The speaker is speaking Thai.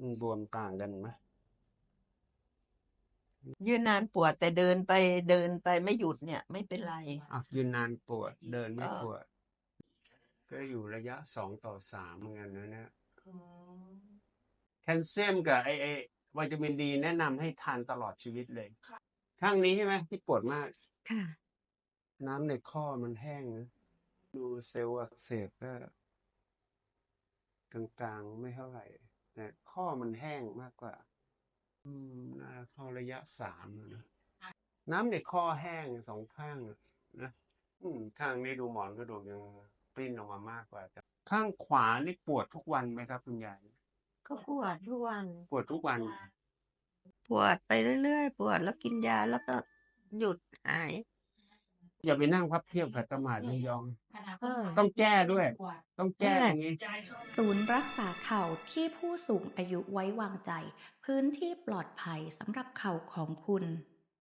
อืมบวมต่างกันไหมยืนนานปวดแต่เดินไปเดินไปไม่หยุดเนี่ย ไม่เป็นไร อะยืนนานปวด เดินไม่เออปวด ก็อยู่ระยะสองต่อสามเหมือนกันนะเนี่ยแคลเซียมกับไอไอวิตามินดีแนะนำให้ทานตลอดชีวิตเลยข้างนี้ใช่ไหมที่ปวดมาก ค่ะ น้ำในข้อมันแห้งนะดูเซลล์อักเสบก็กลางๆไม่เท่าไหร่ แต่ข้อมันแห้งมากกว่า อืมน่าเข้าระยะสามแล้วนะน้ำในข้อแห้งสองข้างอะนะอืมข้างนี้ดูหมอนกระดูกยังปริ้นออกมามากกว่าแต่ข้างขวานี่ปวดทุกวันไหมครับคุณยายก็ปวดทุกวัน ปวดทุกวัน ปวดไปเรื่อยๆ ปวดแล้วกินยาแล้วก็หยุดหาย อย่าไปนั่งพับเพียบขัดสมาธิยองเออ ต้องแก้ด้วย ต้องแก้นั่นแหละตรงนี้ ศูนย์รักษาเข่าที่ผู้สูงอายุไว้วางใจ พื้นที่ปลอดภัยสำหรับเข่าของคุณ